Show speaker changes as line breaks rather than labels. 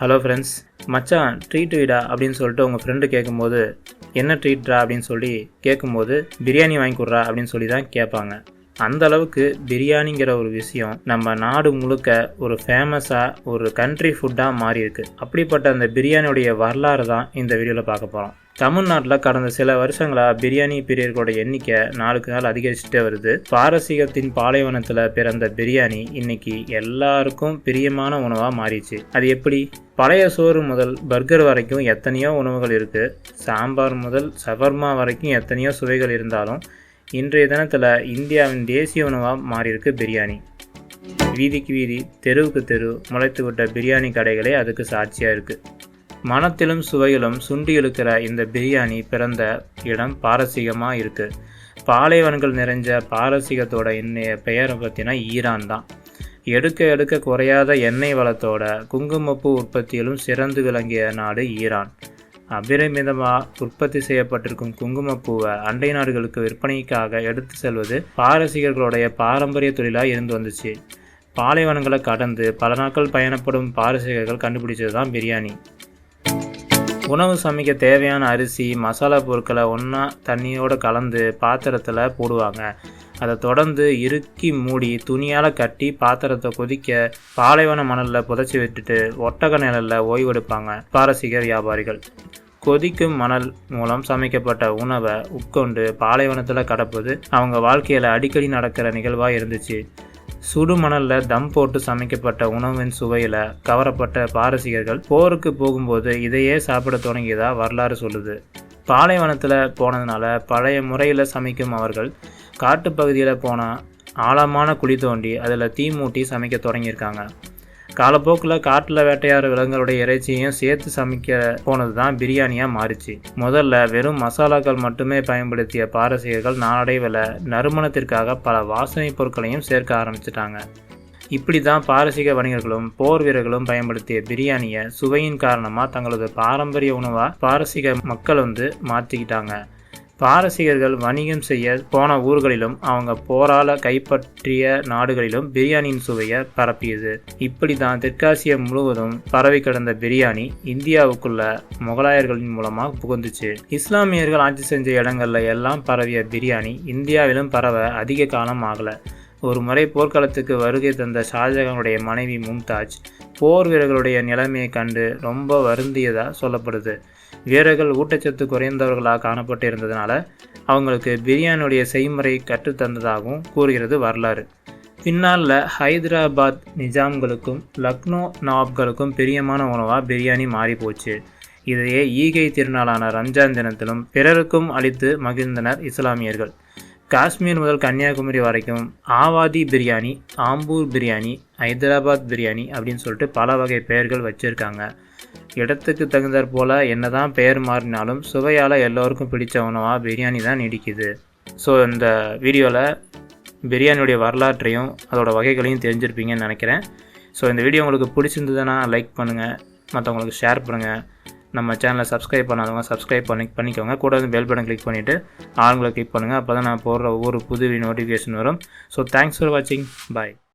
Hello friends மச்சான் treat வீடா? அப்படின்னு சொல்லிட்டு உங்கள் ஃப்ரெண்டு கேட்கும்போது என்ன ட்ரீட்ரா அப்படின்னு சொல்லி கேட்கும்போது பிரியாணி வாங்கி கொடுறா? அப்படின்னு சொல்லி தான் கேட்பாங்க. அந்த அளவுக்கு பிரியாணிங்கிற ஒரு விஷயம் நம்ம நாடு முழுக்க ஒரு ஃபேமஸாக ஒரு கண்ட்ரி ஃபுட்டாக மாறி இருக்கு அப்படிப்பட்ட அந்த பிரியாணியுடைய வரலாறு தான் இந்த வீடியோவில் பார்க்க போகிறோம் தமிழ்நாட்டில் கடந்த சில வருஷங்களாக பிரியாணி பிரியர்களோட எண்ணிக்கை நாளுக்கு நாள் அதிகரிச்சுட்டே வருது. பாரசீகத்தின் பாலைவனத்தில் பிறந்த பிரியாணி இன்னைக்கு எல்லாருக்கும் பிரியமான உணவாக மாறிச்சு அது எப்படி? பழைய சோறு முதல் பர்கர் வரைக்கும் எத்தனையோ உணவுகள் இருக்குது சாம்பார் முதல் சவர்மா வரைக்கும் எத்தனையோ சுவைகள் இருந்தாலும் இன்றைய தினத்தில் இந்தியாவின் தேசிய உணவாக மாறியிருக்கு பிரியாணி. வீதிக்கு வீதி தெருவுக்கு தெரு முளைத்து விட்ட பிரியாணி கடைகளே அதுக்கு சாட்சியாக இருக்குது மனத்திலும் சுவையிலும் சுண்டி இழுக்கிற இந்த பிரியாணி பிறந்த இடம் பாரசீகமாக இருக்குது பாலைவனங்கள் நிறைஞ்ச பாரசீகத்தோட இன்னைய பெயரை பற்றினா ஈரான் தான். எடுக்க எடுக்க குறையாத எண்ணெய் வளத்தோட குங்குமப்பூ உற்பத்தியிலும் சிறந்து விளங்கிய நாடு ஈரான். அபிரமிதமாக உற்பத்தி செய்யப்பட்டிருக்கும் குங்குமப்பூவை அண்டை நாடுகளுக்கு விற்பனைக்காக எடுத்து செல்வது பாரசீகர்களுடைய பாரம்பரிய தொழிலாக இருந்து வந்துச்சு. பாலைவனங்களை கடந்து பல நாட்கள் பயணப்படும் பாரசீகர்கள் கண்டுபிடிச்சது தான் பிரியாணி. உணவு சமைக்க தேவையான அரிசி மசாலா பொருட்களை ஒன்றா தண்ணியோடு கலந்து பாத்திரத்தில் போடுவாங்க. அதை தொடர்ந்து இறுக்கி மூடி துணியால் கட்டி பாத்திரத்தை கொதிக்க பாலைவன மணலில் புதைச்சி விட்டுட்டு ஒட்டக நிழலில் ஓய்வெடுப்பாங்க பாரசீக வியாபாரிகள். கொதிக்கும் மணல் மூலம் சமைக்கப்பட்ட உணவை உட்கொண்டு பாலைவனத்தில் கடப்பது அவங்க வாழ்க்கையில் அடிக்கடி நடக்கிற நிகழ்வாக இருந்துச்சு. சுடுமணலில் தம் போட்டு சமைக்கப்பட்ட உணவின் சுவையில் கவரப்பட்ட பாரசீகர்கள் போருக்கு போகும்போது இதையே சாப்பிட தொடங்கியதா வரலாறு சொல்லுது. பாலைவனத்தில் போனதுனால பழைய முறையில் சமைக்கும் அவர்கள் காட்டுப்பகுதியில் போனால் ஆழமான குழி தோண்டி அதில் தீ மூட்டி சமைக்க தொடங்கியிருக்காங்க. காலப்போக்கில் காட்டில் வேட்டையாடுற விலங்குகளுடைய இறைச்சியையும் சேர்த்து சமைக்க போனது தான் பிரியாணியாக மாறிச்சு. முதல்ல வெறும் மசாலாக்கள் மட்டுமே பயன்படுத்திய பாரசீகர்கள் நாளடைவில் நறுமணத்திற்காக பல வாசனை பொருட்களையும் சேர்க்க ஆரம்பிச்சிட்டாங்க. இப்படி தான் பாரசீக வணிகர்களும் போர் வீரர்களும் பயன்படுத்திய பிரியாணியை சுவையின் காரணமாக தங்களது பாரம்பரிய உணவாக பாரசீக மக்கள் வந்து மாற்றிக்கிட்டாங்க பாரசீகர்கள் வணிகம் செய்ய போன ஊர்களிலும் அவங்க போரால கைப்பற்றிய நாடுகளிலும் பிரியாணியின் சுவையை பரப்பியது. இப்படி தான் தெற்காசியா முழுவதும் பரவி கிடந்த பிரியாணி இந்தியாவுக்குள்ள முகலாயர்களின் மூலமாக புகுந்துச்சு. இஸ்லாமியர்கள் ஆட்சி செஞ்ச இடங்கள்ல எல்லாம் பரவிய பிரியாணி இந்தியாவிலும் பரவ அதிக காலம் ஆகல. ஒரு முறை போர்க்களத்துக்கு வருகை தந்த ஷாஜகானுடைய மனைவி மும்தாஜ் போர் வீரர்களுடைய நிலைமையை கண்டு ரொம்ப வருந்தியதாக சொல்லப்படுது. வீரர்கள் ஊட்டச்சத்து குறைந்தவர்களாக காணப்பட்டு இருந்ததுனால அவங்களுக்கு பிரியாணியுடைய செய்முறை கற்றுத்தந்ததாகவும் கூறுகிறது வரலாறு. பின்னாளில் ஹைதராபாத் நிஜாம்களுக்கும் லக்னோ நவாப்களுக்கும் பிரியமான உணவாக பிரியாணி மாறி போச்சு இதையே ஈகை திருநாளான ரம்ஜான் தினத்திலும் பிறருக்கும் அளித்து மகிழ்ந்தனர் இஸ்லாமியர்கள். காஷ்மீர் முதல் கன்னியாகுமரி வரைக்கும் ஆவாதி பிரியாணி ஆம்பூர் பிரியாணி ஹைதராபாத் பிரியாணி அப்படின்னு சொல்லிட்டு பல வகை பெயர்கள் வச்சுருக்காங்க. இடத்துக்கு தகுந்தாற் போல் என்ன தான் பெயர் மாறினாலும் சுவையால் எல்லோருக்கும் பிடிச்ச உணவாக பிரியாணி தான் நீடிக்குது. ஸோ இந்த வீடியோவில் பிரியாணியுடைய வரலாற்றையும் அதோடய வகைகளையும் தெரிஞ்சிருப்பீங்கன்னு நினைக்கிறேன். ஸோ இந்த வீடியோ உங்களுக்கு பிடிச்சிருந்ததுன்னா லைக் பண்ணுங்கள் மற்றவங்களுக்கு ஷேர் பண்ணுங்கள் நம்ம சேனலை சப்ஸ்கிரைப் பண்ணாதவங்க சப்ஸ்கிரைப் பண்ணி பண்ணிக்கோங்க. கூட வந்து பெல் பட்டன் கிளிக் பண்ணிவிட்டு ஆளுங்களை கிளிக் பண்ணுங்கள் அப்போ தான் நான் போடுற ஒவ்வொரு புது நோட்டிஃபிகேஷன் வரும். ஸோ தேங்க்ஸ் ஃபார் வாட்சிங் பாய்